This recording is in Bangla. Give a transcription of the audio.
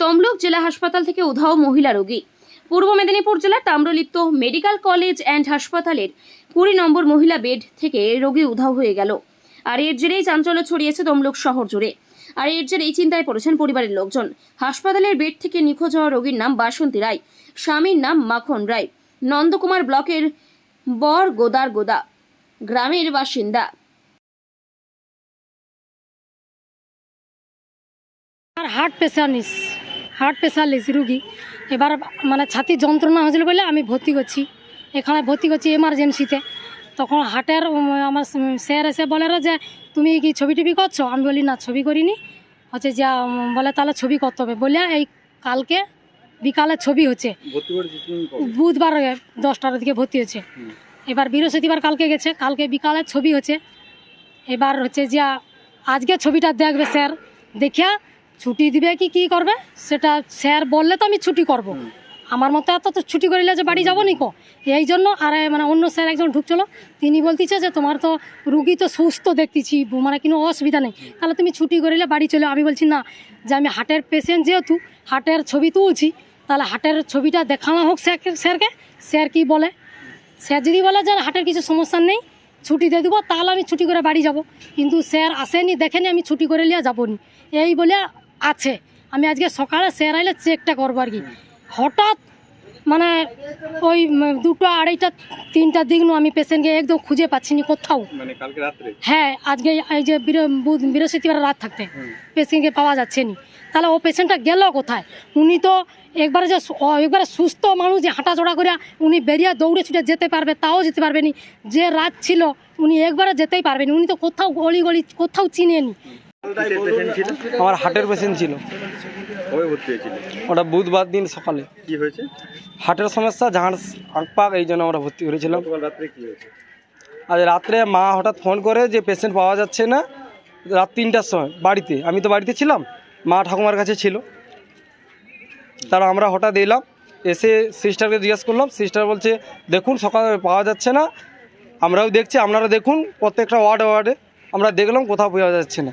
তমলুক জেলা হাসপাতাল থেকে উধাও মহিলা রোগী। পূর্ব মেদিনীপুর জেলার তাম্রলিপ্ত মেডিকেল কলেজ অ্যান্ড হাসপাতালের কুড়ি নম্বর মহিলা বেড থেকে রোগী উধাও হয়ে গেল। আর এর জেরেই চাঞ্চল্য ছড়িয়েছে তমলুক শহর জুড়ে। আর এর জেরেই চিন্তায় পড়েছেন পরিবারের লোকজন। হাসপাতালের বেড থেকে নিখোঁজ হওয়া রোগীর নাম বাসন্তী রায়, স্বামীর নাম মাখন রায়, নন্দকুমার ব্লকের বর গোদার গোদা, গ্রামের বাসিন্দা। আর হার্ট পেশানিস হার্ট পেশালিস রুগী। এবার মানে ছাতি যন্ত্রণা হয়েছিল বলে আমি ভর্তি করছি। এখানে ভর্তি করছি এমার্জেন্সিতে তখন হার্টের আমার স্যার এসে বলে যে তুমি কি ছবি টবি করছ? আমি বলি না ছবি করিনি। হচ্ছে যা বলে তাহলে ছবি করতে হবে। বলে এই কালকে বিকালে ছবি হচ্ছে? বুধবার দশটার দিকে ভর্তি হচ্ছে। এবার বৃহস্পতিবার কালকে গেছে কালকে বিকালে ছবি হচ্ছে। এবার হচ্ছে যে আজকে ছবিটা দেখবে স্যার দেখিয়া ছুটি দিবে কি কি করবে? সেটা স্যার বললে তো আমি ছুটি করব। আমার মতো এত তো ছুটি করিলে যে বাড়ি যাব নিকো এই জন্য আর মানে অন্য স্যার একজন ঢুকছিল তিনি বলতেছে যে তোমার তো রুগী তো সুস্থ দেখতেছি মানে কোনো অসুবিধা নেই। তাহলে তুমি ছুটি করিলে বাড়ি চলে আমি বলছি না যে আমি হাটের পেশেন্ট যেহেতু হাটের ছবি তুলছি তাহলে হাটের ছবিটা দেখানো হোক স্যারকে স্যারকে। স্যার কি বলে? স্যার যদি বলে যে হাটের কিছু সমস্যা নেই ছুটি দিয়ে দেবো তাহলে আমি ছুটি করে বাড়ি যাব। কিন্তু স্যার আসেনি দেখেনি আমি ছুটি করে নিয়ে যাব নি। এই বলে আছে। আমি আজকে সকালে স্যার আইলে চেকটা করব আর কি। হঠাৎ মানে ওই দুটো আড়াইটা তিনটার দিক আমি পেশেন্টকে একদম খুঁজে পাচ্ছি না কোথাও। মানে হ্যাঁ আজকে এই যে বৃহস্পতিবার রাত থাকতে পেশেন্টকে পাওয়া যাচ্ছে নি। তাহলে ও পেশেন্টটা গেল কোথায়? উনি তো একবারে যে একবারে সুস্থ মানুষ যে হাঁটাচড়া করে উনি বেরিয়ে দৌড়ে ছুটে যেতে পারবে তাও যেতে পারবে নি। যে রাত ছিল উনি একবারে যেতেই পারবেন উনি তো কোথাও গলি গলি কোথাও চিনেনি। আমার হার্টের পেশেন্ট ছিল। কবে ভর্তি হয়েছিল? ওটা বুধবার দিন সকালে। কি হয়েছে? হার্টের সমস্যা জাহান আঁকপাক এই জন্য আমরা ভর্তি করেছিলাম। আজ রাত্রে মা হঠাৎ ফোন করে যে পেশেন্ট পাওয়া যাচ্ছে না রাত তিনটার সময় বাড়িতে। আমি তো বাড়িতে ছিলাম মা ঠাকুমার কাছে ছিল। তারা আমরা হঠাৎ এলাম এসে সিস্টারকে জিজ্ঞেস করলাম সিস্টার বলছে দেখুন সকালে পাওয়া যাচ্ছে না আমরাও দেখছি আপনারা দেখুন প্রত্যেকটা ওয়ার্ডে ওয়ার্ডে আমরা দেখলাম কোথাও পাওয়া যাচ্ছে না।